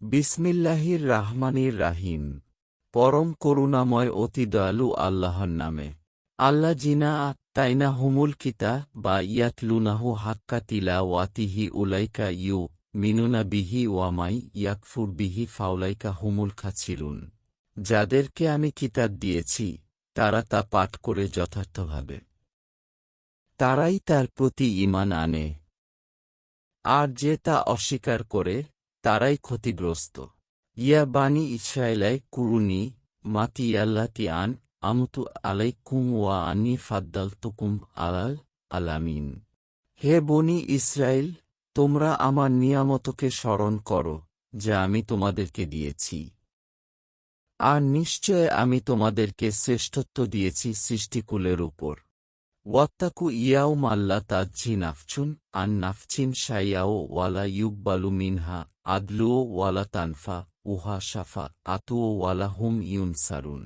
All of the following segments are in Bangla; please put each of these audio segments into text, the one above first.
বিসমিল্লাহির রাহমানির রাহিম। পরম করুণাময় অতি দয়ালু আল্লাহর নামে। আল্লাহ জিনা তাইনা হুমুল কিতা বা ইয়াতলুনাহু হাক্কা তিলা ওয়াতিহি উলাইকা ইউ মিনুনা বিহি ওয়ামাই ইয়াকফুর বিহি ফাউলাইকা হুমুল খাছিরুন যাদেরকে আমি কিতাব দিয়েছি, তারা তা পাঠ করে যথার্থভাবে। তারাই তার প্রতি ঈমান আনে। আর যে তা অস্বীকার করে তারাই ক্ষতিগ্রস্ত। ইয়া বানি ইসরায়েলাই কুরুনি মাতি ইয়াল্লাতি আন আমতু আলাইকুম ওয়া আনি ফাদ্দালতুকুম আলাল আলামিন। হে বনি ইসরায়েল তোমরা আমার নিয়ামতকে স্মরণ করো, যা আমি তোমাদেরকে দিয়েছি। আর নিশ্চয় আমি তোমাদেরকে শ্রেষ্ঠত্ব দিয়েছি সৃষ্টিকুলের উপর। ওয়াত্তাকু ইয়াও মাল্লা তাজ্জি নাফচুন, আন নাফচিন শাইয়াও ওয়ালা ইউকবালু মিনহা। আদলুও ওয়ালা তানফা, উহা সাফা আতুও ওয়ালা হুম ইউন সারুন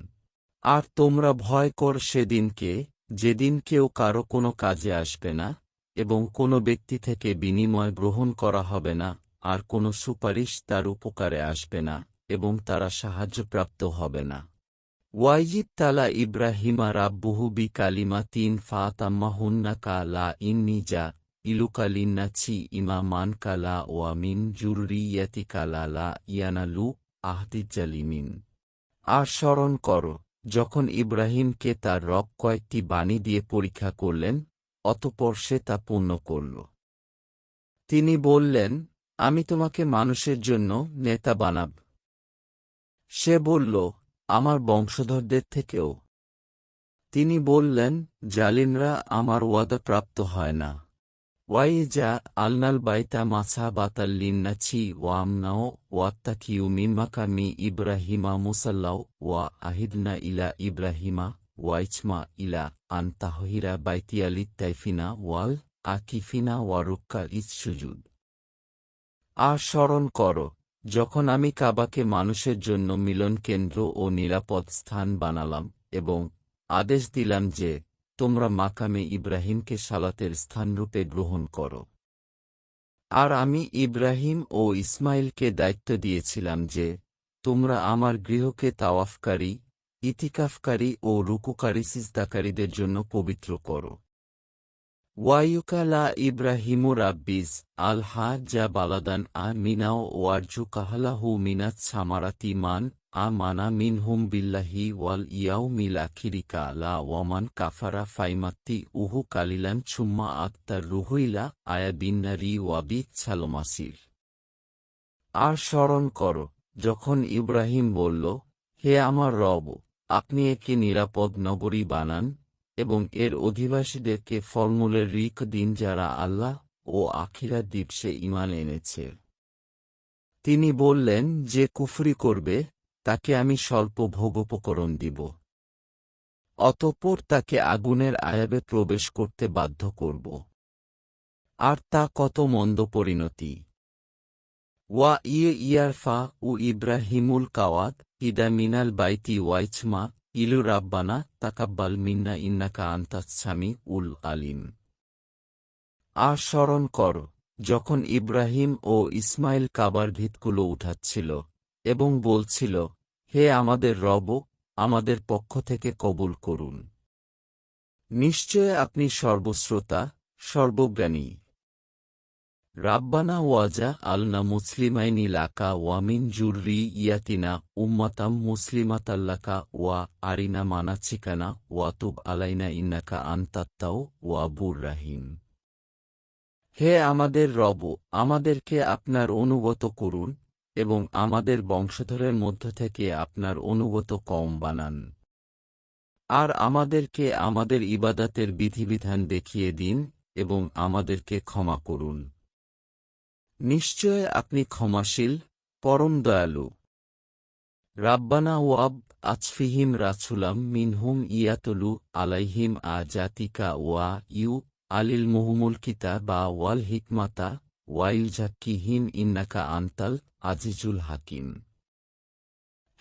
আর তোমরা ভয় কর সেদিনকে, যেদিন কেউ কারও কোনো কাজে আসবে না, এবং কোনো ব্যক্তি থেকে বিনিময় গ্রহণ করা হবে না, আর কোনো সুপারিশ তার উপকারে আসবে না, এবং তারা সাহায্যপ্রাপ্ত হবে না। ওয়াইজিদ তালা ইব্রাহিমা রাব্বুহু বি কালিমা তিন ফাতাম্মাহুন্না কালা ইন্নিজা ইলুকালিন্না ছি ইমা মান কালা ওয়ামিন জুরিয়াতি কালা লা ইয়ানালু আহদিজ্জালিমিন আর স্মরণ কর, যখন ইব্রাহিমকে তার রব কয়েকটি বাণী দিয়ে পরীক্ষা করলেন, অতপর সে তা পূর্ণ করল। তিনি বললেন, আমি তোমাকে মানুষের জন্য নেতা বানাব। সে বলল, আমার বংশধরদের থেকেও। তিনি বললেন জালিনরা আমার ওয়াদা প্রাপ্ত হয় না। ওয়াই যা আলনাল বাইতা মাছা বাতাল্লিন্না ছি ওয়ামনাও ওয়াত্তাকিউ মিমাকামি ইব্রাহিমা মুসাল্লাও ওয়া আহিদনা ইলা ইব্রাহিমা ওয়াইচমা ইলা আন্তাহিরা বাইতিয়ালি তাইফিনা ওয়াল আকিফিনা ওয়ারুক্কা ইজ সুজুদ আর স্মরণ কর যখন আমি কাবাকে মানুষের জন্য মিলন কেন্দ্র ও নিরাপদ স্থান বানালাম এবং আদেশ দিলাম যে তোমরা মাকামে ইব্রাহিমকে সালাতের স্থানরূপে গ্রহণ করো। আর আমি ইব্রাহিম ও ইসমাইলকে দায়িত্ব দিয়েছিলাম যে, তোমরা আমার গৃহকে তাওয়াফকারী, ইতিকাফকারী ও রুকুকারী সিজদাকারীদের জন্য পবিত্র করো। ওয়ায়ুকালা ইব্রাহিমু রাব্বিজ আল হা যা বালাদান আ মিনাও ওয়ারজু কাহালাহু মিনাত সামারাতি মান আ মানা মিনহুম বিল্লাহি ওয়াল ইয়াও মিল আখিরিকা লা ওয়ামান কাফারা ফাইমাত্তি উহু কালিলান ছুম্মা আক্তার রুহইলা আয়া বিন্নারি ওয়াবিক ছালমাসির আর স্মরণ কর, যখন ইব্রাহিম বলল, হে আমার রব, আপনি একে নিরাপদ নগরী বানান এবং এর অধিবাসীদেরকে ফলমূলের রিক দিন যারা আল্লাহ ও আখিরা দিবসে ইমান এনেছে। তিনি বললেন, যে কুফরি করবে তাকে আমি স্বল্প ভোগোপকরণ দিব। অতঃপর তাকে আগুনের আয়াবে প্রবেশ করতে বাধ্য করব। আর তা কত মন্দ পরিণতি। ওয়া ইয়ে ইয়ারফা উ ইব্রাহিমুল কাওয়াত ইদা মিনাল বাইতি ওয়াইচমা ইলু রাব্বানা তাকাব্বাল মিন্না ইন্নাকা আন্তাচ্ছামি উল আলিম। আর স্মরণ কর, যখন ইব্রাহিম ও ইসমাইল কাবার ভিতগুলো উঠাচ্ছিল এবং বলছিল, হে আমাদের রব, আমাদের পক্ষ থেকে কবুল করুন। নিশ্চয় আপনি সর্বশ্রোতা, সর্বজ্ঞানী। রাব্বানা ওয়াজা আলনা মুসলিমাইনি লাকা ওয়ামিন জুররি ইয়াতিনা উম্মাতাম মুসলিমাতাল্লাকা ওয়া আরিনা মানাচিকানা ওয়াতুব আলাইনা ইন্নাকা আন্তাত্তাও ওয়াবুর রাহিম। হে আমাদের রব, আমাদেরকে আপনার অনুগত করুন এবং আমাদের বংশধরের মধ্য থেকে আপনার অনুগত কম বানান। আর আমাদেরকে আমাদের ইবাদাতের বিধিবিধান দেখিয়ে দিন এবং আমাদেরকে ক্ষমা করুন। নিশ্চয় আপনি ক্ষমাশীল, পরম দয়ালু। রাব্বানা ওয়াব আচফিহিম রাছুলাম মিনহুম ইয়াতলু আলাইহিম আ জাতিকা ওয়া ইউ আলিল মুহুমুল কিতা বা ওয়াল হিকমাতা ওয়াইল জাক্কিহিম ইন্নাকা আন্তাল আজিজুল হাকিম।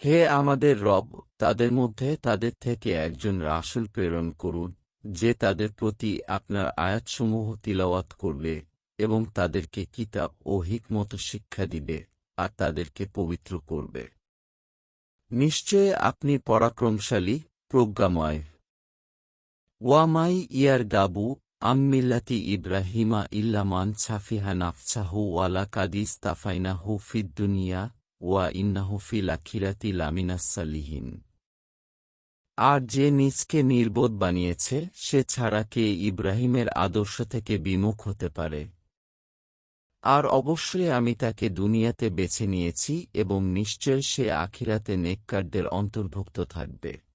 হে আমাদের রব, তাদের মধ্যে তাদের থেকে একজন রাসুল প্রেরণ করুন, যে তাদের প্রতি আপনার আয়াতসমূহ তিলাওয়াত করবে এবং তাদেরকে কিতাব ও হিকমত শিক্ষা দিবে আর তাদেরকে পবিত্র করবে। নিশ্চয় আপনি পরাক্রমশালী, প্রজ্ঞাময়। ওয়ামাই ইয়ার গাবু আম্মিল্লাতি ইব্রাহিমা ইল্লামান ছাফিহা নাফসাহু ওয়ালা কাদিস তাফাইনাহু ফিদ্দুনিয়া ওয়া ইন্নাহু ফিল আখিরাতি লামিনাসালিহীন আর যে নিজকে নির্বোধ বানিয়েছে, সে ছাড়া কে ইব্রাহিমের আদর্শ থেকে বিমুখ হতে পারে? আর অবশ্যই আমি তাকে দুনিয়াতে বেছে নিয়েছি এবং নিশ্চয় সে আখিরাতে নেককারদের অন্তর্ভুক্ত থাকবে।